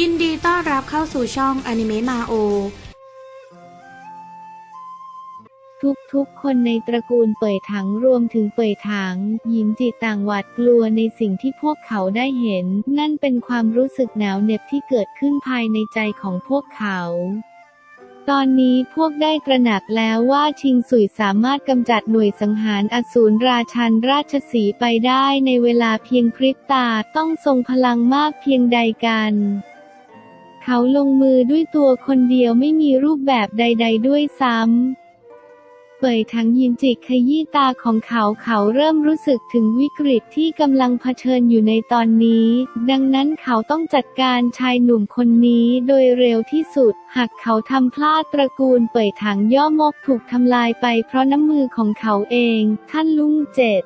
ยินดีต้อนรับเข้าสู่ช่องอนิเมะมาโอ ทุกๆ คนในตระกูลเป่ยถังรวมถึงเป่ยถัง หญิงจิตต่างหวาดกลัวในสิ่งที่พวกเขาได้เห็น นั่นเป็นความรู้สึกหนาวเหน็บที่เกิดขึ้นภายในใจของพวกเขาตอนนี้พวกได้ตระหนักแล้วว่าชิงสุยสามารถกำจัดหน่วยสังหารอสูรราชันราชสีไปได้ในเวลาเพียงพริบตาต้องทรงพลังมากเพียงใดกัน เขาลงมือด้วยตัวคนเดียวไม่มีรูปแบบใด ๆ ด้วยซ้ำ เป่ยทั้งยินจิกขยี้ตาของเขาเขาเริ่มรู้สึกถึงวิกฤตที่กำลังเผชิญอยู่ในตอนนี้ ดังนั้นเขาต้องจัดการชายหนุ่มคนนี้โดยเร็วที่สุด หากเขาทำพลาดตระกูลเป่ยถังย่อมกถูกทำลายไปเพราะน้ำมือของเขาเอง ท่านลุงเจ็ด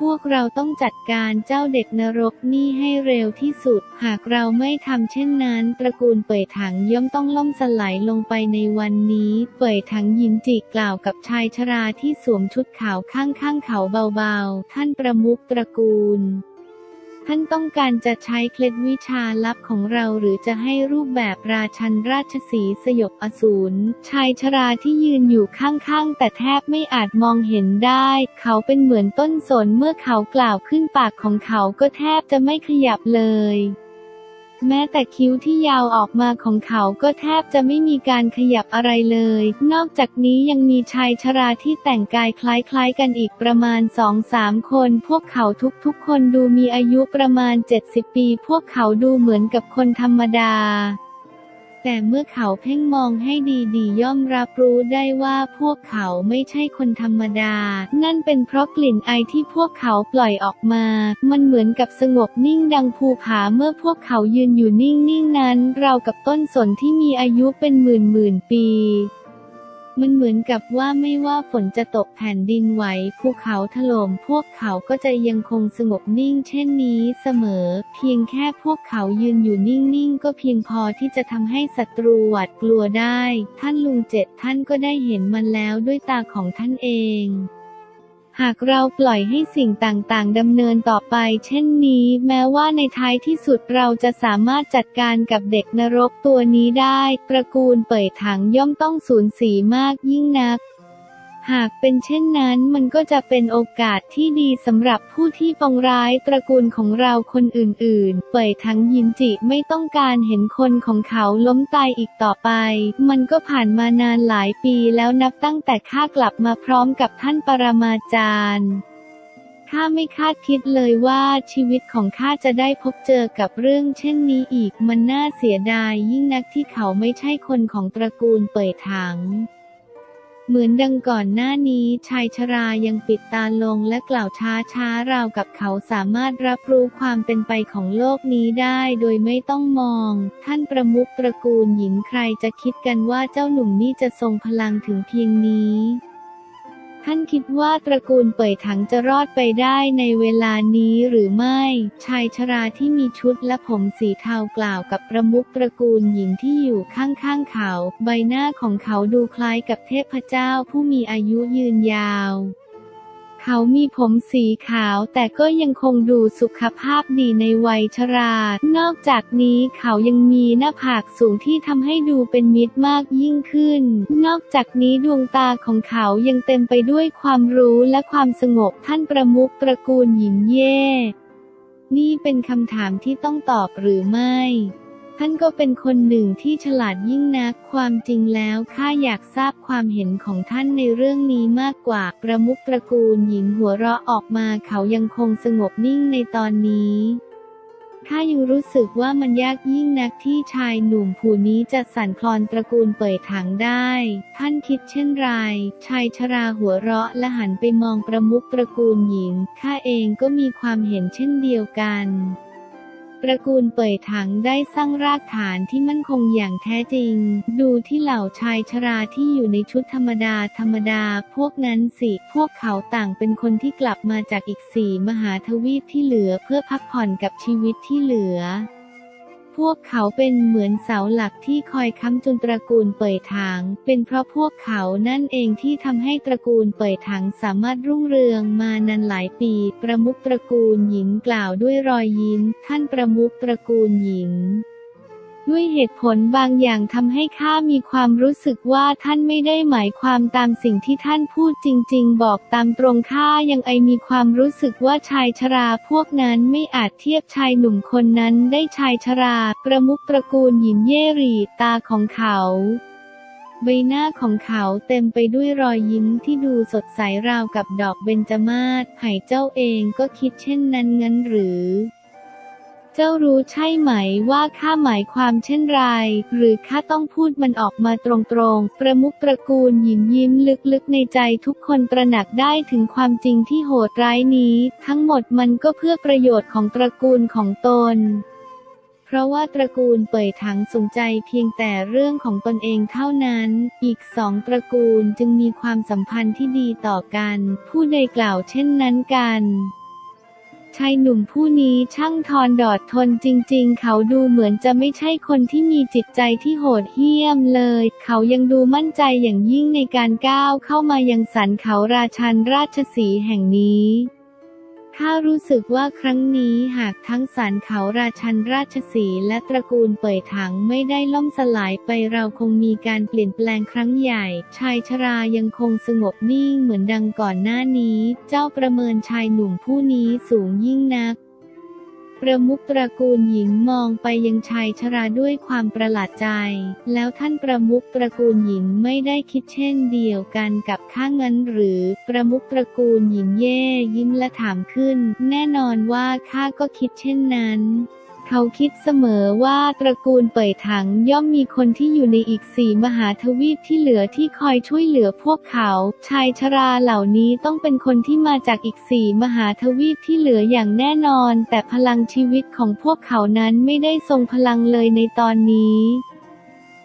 พวกเราต้องจัดการเจ้าเด็กนรกนี่ให้เร็วที่สุด หากเราไม่ทำเช่นนั้น ตระกูลเป่ยถังย่อมต้องล่มสลายลงไปในวันนี้ เป่ยถังยินจิกล่าวกับชายชราที่สวมชุดขาวข้างๆเขาเบาๆ ท่านประมุขตระกูล ท่านต้องการจะใช้เคล็ดวิชาลับของเราหรือจะให้รูปแบบราชันราชสีสยบอสูรชายชราที่ยืนอยู่ข้างๆ แต่แทบไม่อาจมองเห็นได้ เขาเป็นเหมือนต้นสนเมื่อเขากล่าวขึ้นปากของเขาก็แทบจะไม่ขยับเลย แม้แต่คิ้วที่ยาวออกมาของเขาก็แทบจะไม่มีการขยับอะไรเลย นอกจากนี้ยังมีชายชราที่แต่งกายคล้ายๆกันอีกประมาณสองสามคน พวกเขาทุกๆคนดูมีอายุประมาณ 70 ปี พวกเขาดูเหมือนกับคนธรรมดา แต่เมื่อเขาเพ่งมองให้ดีๆ ย่อมรับรู้ได้ว่าพวกเขาไม่ใช่คนธรรมดา นั่นเป็นเพราะกลิ่นไอที่พวกเขาปล่อยออกมา มันเหมือนกับสงบนิ่งดังภูผาเมื่อพวกเขายืนอยู่นิ่งๆนั้น เรากับต้นสนที่มีอายุเป็นหมื่นหมื่นๆปี มันเหมือนกับว่าไม่ว่าฝนจะตกแผ่นดินไหวภูเขาถล่มพวกเขาก็จะยังคงสงบนิ่งเช่นนี้เสมอ เพียงแค่พวกเขายืนอยู่นิ่งๆ ก็เพียงพอที่จะทำให้ศัตรูหวาดกลัวได้ ท่านลุงเจ็ดท่านก็ได้เห็นมันแล้วด้วยตาของท่านเอง หากเราปล่อยให้สิ่งต่างๆดำเนินต่อไป เช่นนี้ แม้ว่าในท้ายที่สุดเราจะสามารถจัดการกับเด็กนรกตัวนี้ได้ ตระกูลเปิดถังย่อมต้องสูญเสียมากยิ่งนัก หากเป็นเช่นนั้นมันก็จะเป็นโอกาสที่ดีสำหรับผู้ที่ปองร้ายตระกูลของเราคนอื่นๆ เป่ยทั้งยินจิไม่ต้องการเห็นคนของเขาล้มตายอีกต่อไป มันก็ผ่านมานานหลายปีแล้วนับตั้งแต่ข้ากลับมาพร้อมกับท่านปรมาจารย์ข้าไม่คาดคิดเลยว่าชีวิตของข้าจะได้พบเจอกับเรื่องเช่นนี้อีก มันน่าเสียดายยิ่งนักที่เขาไม่ใช่คนของตระกูลเป่ยถัง เหมือนดังก่อนหน้านี้ชายชรายังปิดตาลงและกล่าวช้าช้าราวกับเขาสามารถรับรู้ความเป็นไปของโลกนี้ได้โดยไม่ต้องมอง ท่านประมุขตระกูลหญิงใครจะคิดกันว่าเจ้าหนุ่มนี่จะทรงพลังถึงเพียงนี้ ท่านคิดว่าตระกูลเป่ยถังจะรอดไปได้ในเวลานี้หรือไม่ ชายชราที่มีชุดและผมสีเทากล่าวกับประมุขตระกูลหญิงที่อยู่ข้างๆเขา ใบหน้าของเขาดูคล้ายกับเทพเจ้าผู้มีอายุยืนยาว เขามีผมสีขาวแต่ก็ยังคงดูสุขภาพดีในวัยชรา นอกจากนี้เขายังมีหน้าผากสูงที่ทำให้ดูเป็นมิตรมากยิ่งขึ้น นอกจากนี้ดวงตาของเขายังเต็มไปด้วยความรู้และความสงบท่านประมุขตระกูลหญิงเย่ นี่เป็นคำถามที่ต้องตอบหรือไม่ ท่านก็เป็นคนหนึ่งที่ฉลาดยิ่งนัก ความจริงแล้วข้าอยากทราบความเห็นของท่านในเรื่องนี้มากกว่า ประมุขตระกูลหญิงหัวเราะออกมาเขายังคงสงบนิ่งในตอนนี้ข้ายังรู้สึกว่ามันยากยิ่งนักที่ชายหนุ่มผู้นี้จะสั่นคลอนตระกูลเป่ยถังได้ ท่านคิดเช่นไร ชายชราหัวเราะและหันไปมองประมุขตระกูลหญิง ข้าเองก็มีความเห็นเช่นเดียวกัน ตระกูลเป่ยถังได้สร้างรากฐานที่มั่นคงอย่างแท้จริง ดูที่เหล่าชายชราที่อยู่ในชุดธรรมดาธรรมดา พวกนั้นสิ พวกเขาต่างเป็นคนที่กลับมาจากอีกสี่มหาทวีปที่เหลือเพื่อพักผ่อนกับชีวิตที่เหลือ พวกเขาเป็นเหมือนเสาหลักที่คอยค้ำจุนตระกูลเปิดถาง เป็นเพราะพวกเขานั่นเองที่ทำให้ตระกูลเปิดถางสามารถรุ่งเรืองมานานหลายปี ประมุขตระกูลหญิงกล่าวด้วยรอยยิ้ม ท่านประมุขตระกูลหญิง ด้วยเหตุผลบางอย่างทำให้ข้ามีความรู้สึกว่าท่านไม่ได้หมายความตามสิ่งที่ท่านพูดจริง ๆ บอกตามตรงข้ายังไอมีความรู้สึกว่าชายชราพวกนั้นไม่อาจเทียบชายหนุ่มคนนั้นได้ชายชรา ประมุขตระกูลหยินเย่หรี่ตาของเขาใบหน้าของเขาเต็มไปด้วยรอยยิ้มที่ดูสดใสราวกับดอกเบญจมาศไห่เจ้าเองก็คิดเช่นนั้นงั้นหรือ จ้ารู้ใช่ไหมว่าข้าหมายความเช่นไร หรือข้าต้องพูดมันออกมาตรงๆ ประมุขตระกูลหยินยิ้มลึกๆในใจทุกคนตระหนักได้ถึงความจริงที่โหดร้ายนี้ ทั้งหมดมันก็เพื่อประโยชน์ของตระกูลของตนเพราะว่าตระกูลเป่ยถังสนใจเพียงแต่เรื่องของตนเองเท่านั้น อีกสองตระกูลจึงมีความสัมพันธ์ที่ดีต่อกัน ผู้ใดกล่าวเช่นนั้นกัน ชายหนุ่มผู้นี้ช่างทอนดอดทนจริงๆ เขาดูเหมือนจะไม่ใช่คนที่มีจิตใจที่โหดเหี้ยมเลย เขายังดูมั่นใจอย่างยิ่งในการก้าวเข้ามายังสันเขาราชันราชสีแห่งนี้ ข้ารู้สึกว่าครั้งนี้หากทั้งสันเขาราชันราชสีและตระกูลเปิดถังไม่ได้ล่มสลายไปเราคงมีการเปลี่ยนแปลงครั้งใหญ่ ชายชรายังคงสงบนิ่งเหมือนดังก่อนหน้านี้ เจ้าประเมินชายหนุ่มผู้นี้สูงยิ่งนัก ประมุขตระกูลหญิงมองไปยังชายชราด้วยความประหลาดใจ แล้วท่านประมุขตระกูลหญิงไม่ได้คิดเช่นเดียวกันกับข้างั้นหรือ ประมุขตระกูลหญิงเย่ยิ้มและถามขึ้น แน่นอนว่าข้าก็คิดเช่นนั้น เขาคิดเสมอว่าตระกูลเป่ยถังย่อมมีคนที่อยู่ในอีกสี่มหาทวีปที่เหลือที่คอยช่วยเหลือพวกเขา ชายชราเหล่านี้ต้องเป็นคนที่มาจากอีกสี่มหาทวีปที่เหลืออย่างแน่นอน แต่พลังชีวิตของพวกเขานั้นไม่ได้ทรงพลังเลยในตอนนี้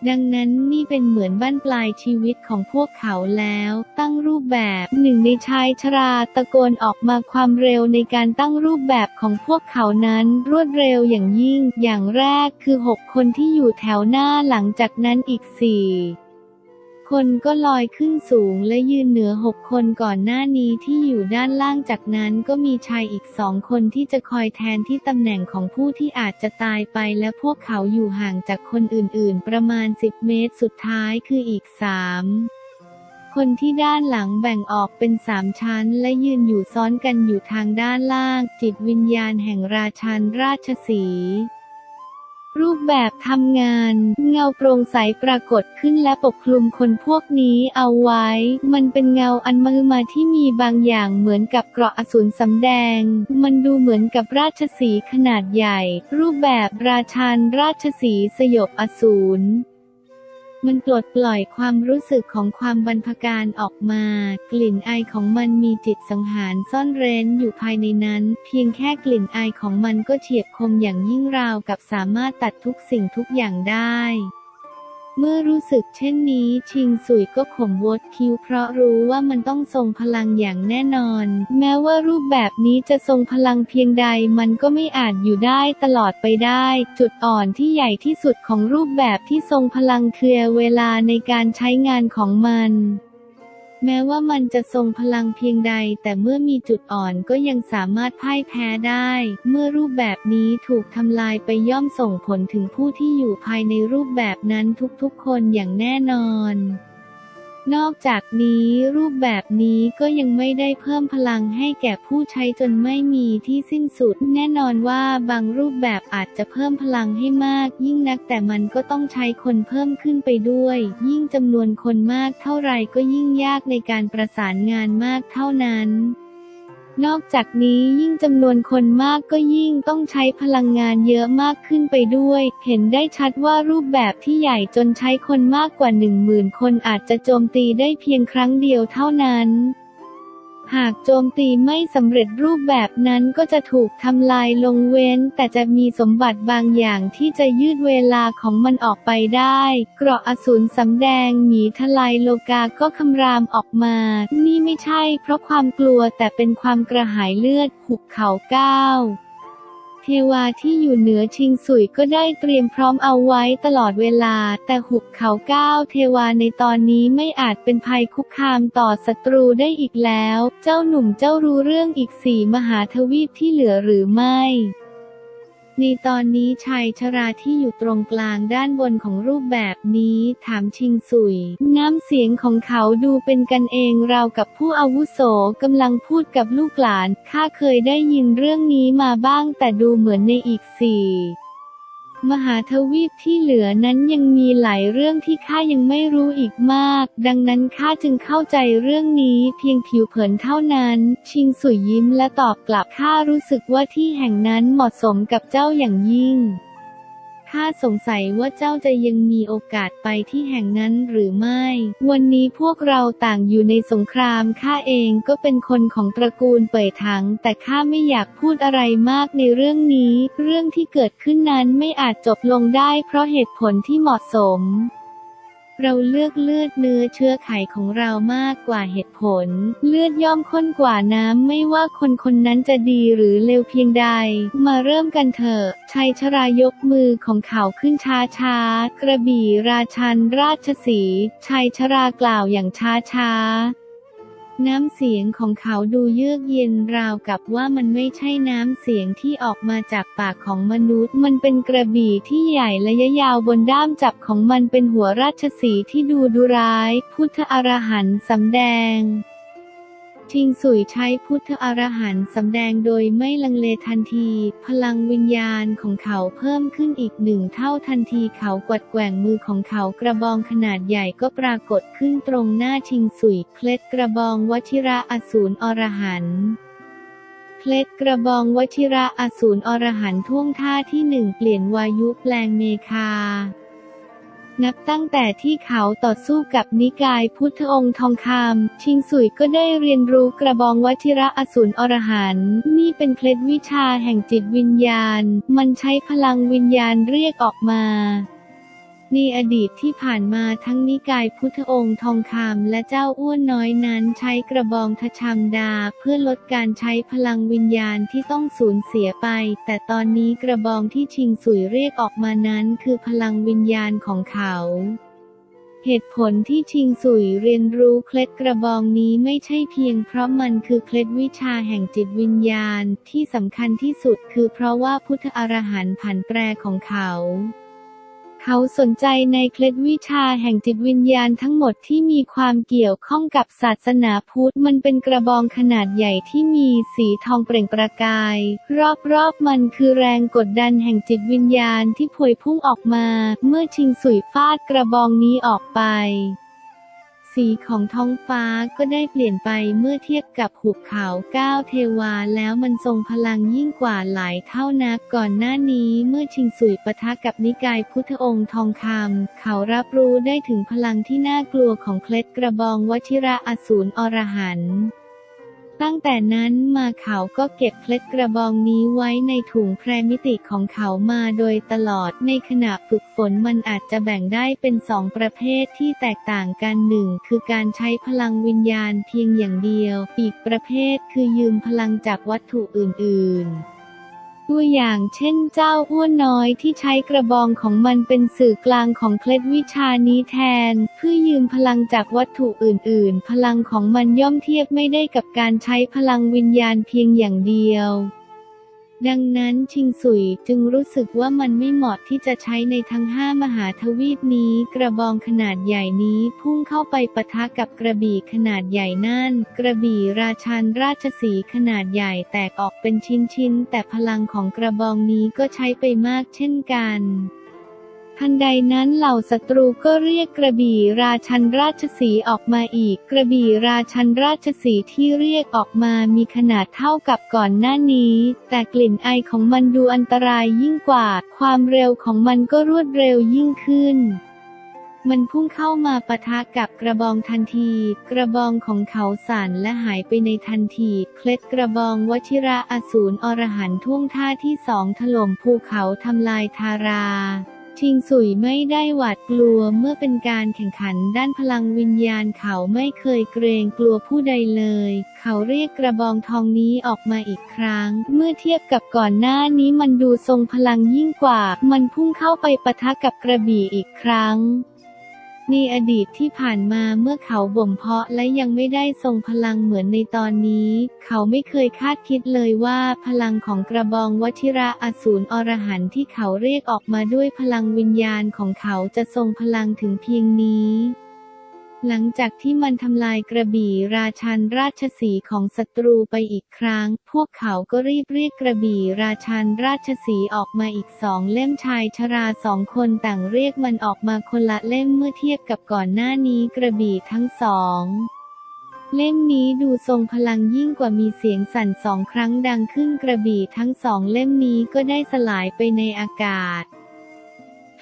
ดังนั้นนี่เป็นเหมือนบ้านปลายชีวิตของพวกเขาแล้ว ตั้งรูปแบบหนึ่งในชายชราตะโกนออกมาความเร็วในการตั้งรูปแบบของพวกเขานั้นรวดเร็วอย่างยิ่ง อย่างแรกคือหกคนที่อยู่แถวหน้าหลังจากนั้นอีกสี่ คนก็ลอยขึ้นสูงและยืนเหนือหกคนก่อนหน้านี้ที่อยู่ด้านล่างจากนั้นก็มีชายอีกสองคนที่จะคอยแทนที่ตำแหน่งของผู้ที่อาจจะตายไปและพวกเขาอยู่ห่างจากคนอื่นๆ ประมาณ 10 เมตรสุดท้ายคืออีกสามคนที่ด้านหลังแบ่งออกเป็นสามชั้นและยืนอยู่ซ้อนกันอยู่ทางด้านล่าง จิตวิญญาณแห่งราชันราชสี รูปแบบทำงาน เงาโปร่งใสปรากฏขึ้นและปกคลุมคนพวกนี้เอาไว้ มันเป็นเงาอันมือมาที่มีบางอย่างเหมือนกับเกราะอสูรสำแดง มันดูเหมือนกับราชสีขนาดใหญ่ รูปแบบราชันราชสีสยบอสูร มันปลดปล่อยความรู้สึกของความบรรพการออกมา กลิ่นอายของมันมีจิตสังหารซ่อนเร้นอยู่ภายในนั้น เพียงแค่กลิ่นอายของมันก็เฉียบคมอย่างยิ่งราวกับสามารถตัดทุกสิ่งทุกอย่างได้ เมื่อรู้สึกเช่นนี้ชิงสุยก็ข่มวดคิ้วเพราะรู้ว่ามันต้องทรงพลังอย่างแน่นอน แม้ว่ารูปแบบนี้จะทรงพลังเพียงใดมันก็ไม่อาจอยู่ได้ตลอดไปได้ จุดอ่อนที่ใหญ่ที่สุดของรูปแบบที่ทรงพลังคือเวลาในการใช้งานของมัน แม้ว่ามันจะทรงพลังเพียงใด แต่เมื่อมีจุดอ่อนก็ยังสามารถพ่ายแพ้ได้ เมื่อรูปแบบนี้ถูกทำลายไปย่อมส่งผลถึงผู้ที่อยู่ภายในรูปแบบนั้นทุกๆคนอย่างแน่นอน นอกจากนี้รูปแบบนี้ก็ยังไม่ได้เพิ่มพลังให้แก่ผู้ใช้จนไม่มีที่สิ้นสุด แน่นอนว่าบางรูปแบบอาจจะเพิ่มพลังให้มาก ยิ่งนักแต่มันก็ต้องใช้คนเพิ่มขึ้นไปด้วย ยิ่งจำนวนคนมากเท่าไรก็ยิ่งยากในการประสานงานมากเท่านั้น นอกจากนี้ยิ่งจำนวนคนมากก็ยิ่งต้องใช้พลังงานเยอะมากขึ้นไปด้วย เห็นได้ชัดว่ารูปแบบที่ใหญ่จนใช้คนมากกว่าหนึ่งหมื่นคนอาจจะโจมตีได้เพียงครั้งเดียวเท่านั้น หากโจมตีไม่สำเร็จรูปแบบนั้นก็จะถูกทำลายลงเว้น แต่จะมีสมบัติบางอย่างที่จะยืดเวลาของมันออกไปได้ เกราะอสูรสำแดงหมีทลายโลกาก็คำรามออกมา นี่ไม่ใช่เพราะความกลัวแต่เป็นความกระหายเลือดหุบเขาก้าว เทวาที่อยู่เหนือชิงสุยก็ได้เตรียมพร้อมเอาไว้ตลอดเวลา แต่หุบเขาก้าวเทวาในตอนนี้ไม่อาจเป็นภัยคุกคามต่อศัตรูได้อีกแล้ว เจ้าหนุ่มเจ้ารู้เรื่องอีกสี่มหาทวีปที่เหลือหรือไม่ ในตอนนี้ชายชราที่อยู่ตรงกลางด้านบนของรูปแบบนี้ถามชิงสุย น้ำเสียงของเขาดูเป็นกันเองราวกับผู้อาวุโสกำลังพูดกับลูกหลาน ข้าเคยได้ยินเรื่องนี้มาบ้างแต่ดูเหมือนในอีกสี่ มหาทวีปที่เหลือนั้นยังมีหลายเรื่องที่ข้ายังไม่รู้อีกมาก ดังนั้นข้าจึงเข้าใจเรื่องนี้เพียงผิวเผินเท่านั้น ชิงสุยยิ้มและตอบกลับข้ารู้สึกว่าที่แห่งนั้นเหมาะสมกับเจ้าอย่างยิ่ง ข้าสงสัยว่าเจ้าจะยังมีโอกาสไปที่แห่งนั้นหรือไม่ วันนี้พวกเราต่างอยู่ในสงครามข้าเองก็เป็นคนของตระกูลเป่ยถัง แต่ข้าไม่อยากพูดอะไรมากในเรื่องนี้ เรื่องที่เกิดขึ้นนั้นไม่อาจจบลงได้เพราะเหตุผลที่เหมาะสม เราเลือกเลือดเนื้อเชื้อไขของเรามากกว่าเหตุผล เลือดย่อมข้นกว่าน้ำไม่ว่าคนคนนั้นจะดีหรือเลวเพียงใด มาเริ่มกันเถอะชัยชรายกมือของเขาขึ้นช้าช้ากระบี่ราชันราชสีชัยชรากล่าวอย่างช้าช้า น้ำเสียงของเขาดูเยือกเย็นราวกับว่ามันไม่ใช่น้ำเสียงที่ออกมาจากปากของมนุษย์ มันเป็นกระบี่ที่ใหญ่และยาวบนด้ามจับของมันเป็นหัวราชสีที่ดูดุร้าย พุทธอรหันต์สำแดง ชิงสุยใช้พุทธอรหันต์สำแดงโดยไม่ลังเลทันที พลังวิญญาณของเขาเพิ่มขึ้นอีกหนึ่งเท่าทันทีเขากวัดแกว่งมือของเขากระบองขนาดใหญ่ก็ปรากฏขึ้นตรงหน้าชิงสุยเคล็ดกระบองวชิระอสูรอรหันต์เคล็ดกระบองวชิระอสูรอรหันต์ท่วงท่าที่หนึ่งเปลี่ยนวายุแปลงเมคา นับตั้งแต่ที่เขาต่อสู้กับนิกายพุทธองค์ทองคำชิงสุยก็ได้เรียนรู้กระบองวัชิระอสูรอรหันนี่เป็นเคล็ดวิชาแห่งจิตวิญญาณ มันใช้พลังวิญญาณเรียกออกมา ในอดีตที่ผ่านมาทั้งนิกายพุทธองค์ทองคำและเจ้าอ้วนน้อยนั้นใช้กระบองทชามดา เพื่อลดการใช้พลังวิญญาณที่ต้องสูญเสียไป แต่ตอนนี้กระบองที่ชิงสุยเรียกออกมานั้นคือพลังวิญญาณของเขาเหตุผลที่ชิงสุยเรียนรู้เคล็ดกระบองนี้ไม่ใช่เพียงเพราะมันคือเคล็ดวิชาแห่งจิตวิญญาณที่สำคัญที่สุดคือเพราะว่าพุทธอรหันต์ผันแปรของเขา เขาสนใจในเคล็ดวิชาแห่งจิตวิญญาณทั้งหมดที่มีความเกี่ยวข้องกับศาสนาพุทธ มันเป็นกระบองขนาดใหญ่ที่มีสีทองเปล่งประกาย รอบๆมันคือแรงกดดันแห่งจิตวิญญาณที่พวยพุ่งออกมา เมื่อชิงสุยฟาดกระบองนี้ออกไป สีของท้องฟ้าก็ได้เปลี่ยนไปเมื่อเทียบกับหุบเขาก้าวเทวาแล้วมันทรงพลังยิ่งกว่าหลายเท่านักก่อนหน้านี้เมื่อชิงสุยปะทะกับนิกายพุทธองค์ทองคำเขารับรู้ได้ถึงพลังที่น่ากลัวของเคล็ดกระบองวชิระอสูรอรหันต์ ตั้งแต่นั้นมาเขาก็เก็บเคล็ดกระบองนี้ไว้ในถุงแพรมิติของเขามาโดยตลอด ในขณะฝึกฝนมันอาจจะแบ่งได้เป็นสองประเภทที่แตกต่างกันหนึ่งคือการใช้พลังวิญญาณเพียงอย่างเดียว อีกประเภทคือยืมพลังจากวัตถุอื่น ๆ ตัวอย่างเช่นเจ้าอ้วนน้อยที่ใช้กระบองของมันเป็นสื่อกลางของเคล็ดวิชานี้แทน เพื่อยืมพลังจากวัตถุอื่น ๆ พลังของมันย่อมเทียบไม่ได้กับการใช้พลังวิญญาณเพียงอย่างเดียว ดังนั้นชิงสุยจึงรู้สึกว่ามันไม่เหมาะที่จะใช้ในทั้งห้ามหาทวีปนี้ กระบองขนาดใหญ่นี้พุ่งเข้าไปปะทะกับกระบี่ขนาดใหญ่นั่น กระบี่ราชานราชสีขนาดใหญ่แตกออกเป็นชิ้นๆ แต่พลังของกระบองนี้ก็ใช้ไปมากเช่นกัน ทันใดนั้นเหล่าศัตรูก็เรียกกระบี่ราชันราชสีออกมาอีก กระบี่ราชันราชสีที่เรียกออกมามีขนาดเท่ากับก่อนหน้านี้ แต่กลิ่นไอของมันดูอันตรายยิ่งกว่า ความเร็วของมันก็รวดเร็วยิ่งขึ้นมันพุ่งเข้ามาปะทะกับกระบองทันที กระบองของเขาสั่นและหายไปในทันที เคล็ดกระบองวชิระอสูรอรหันท่วงท่าที่สองถล่มภูเขาทำลายทารา ชิงสุยไม่ได้หวาดกลัวเมื่อเป็นการแข่งขันด้านพลังวิญญาณเขาไม่เคยเกรงกลัวผู้ใดเลย เขาเรียกกระบองทองนี้ออกมาอีกครั้ง เมื่อเทียบกับก่อนหน้านี้มันดูทรงพลังยิ่งกว่า มันพุ่งเข้าไปปะทะกับกระบี่อีกครั้ง ในอดีตที่ผ่านมาเมื่อเขาบ่มเพาะและยังไม่ได้ทรงพลังเหมือนในตอนนี้ เขาไม่เคยคาดคิดเลยว่าพลังของกระบองวชิระอสูรอรหันที่เขาเรียกออกมาด้วยพลังวิญญาณของเขาจะทรงพลังถึงเพียงนี้ หลังจากที่มันทำลายกระบี่ราชันราชสีของศัตรูไปอีกครั้ง พวกเขาก็รีบเรียกกระบี่ราชันราชสีออกมาอีกสองเล่มชายชราสองคนต่างเรียกมันออกมาคนละเล่มเมื่อเทียบกับก่อนหน้านี้กระบี่ทั้งสองเล่มนี้ดูทรงพลังยิ่งกว่ามีเสียงสั่นสองครั้งดังขึ้นกระบี่ทั้งสองเล่มนี้ก็ได้สลายไปในอากาศ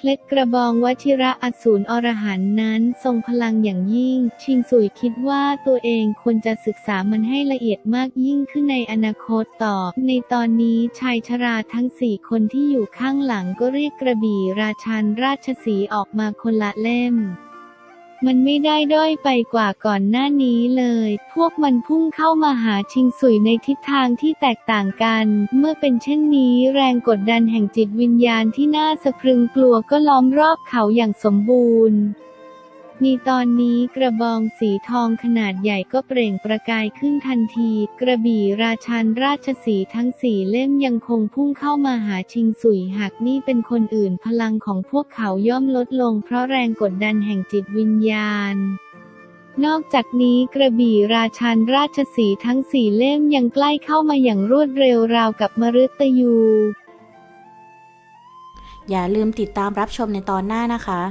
ล็ดกระบองวชิระอสูรอรหันนั้น ทรงพลังอย่างยิ่ง ชิงสุยคิดว่าตัวเองควรจะศึกษามันให้ละเอียดมากยิ่งขึ้นในอนาคตต่อ ในตอนนี้ชายชราทั้งสี่คนที่อยู่ข้างหลังก็เรียกกระบี่ราชันราชสีออกมาคนละเล่ม มันไม่ได้ด้อยไปกว่าก่อนหน้านี้เลย พวกมันพุ่งเข้ามาหาชิงสุยในทิศทางที่แตกต่างกัน เมื่อเป็นเช่นนี้แรงกดดันแห่งจิตวิญญาณที่น่าสะพรึงกลัวก็ล้อมรอบเขาอย่างสมบูรณ์ ในตอนนี้กระบองสีทองขนาดใหญ่ก็เปล่งประกายขึ้นทันที กระบี่ราชันราชสีทั้งสี่เล่มยังคงพุ่งเข้ามาหาชิงสุยหากนี่เป็นคนอื่นพลังของพวกเขาย่อมลดลงเพราะแรงกดดันแห่งจิตวิญญาณนอกจากนี้กระบี่ราชันราชสีทั้งสี่เล่มยังใกล้เข้ามาอย่างรวดเร็วราวกับมฤตยู อย่าลืมติดตามรับชมในตอนหน้านะคะ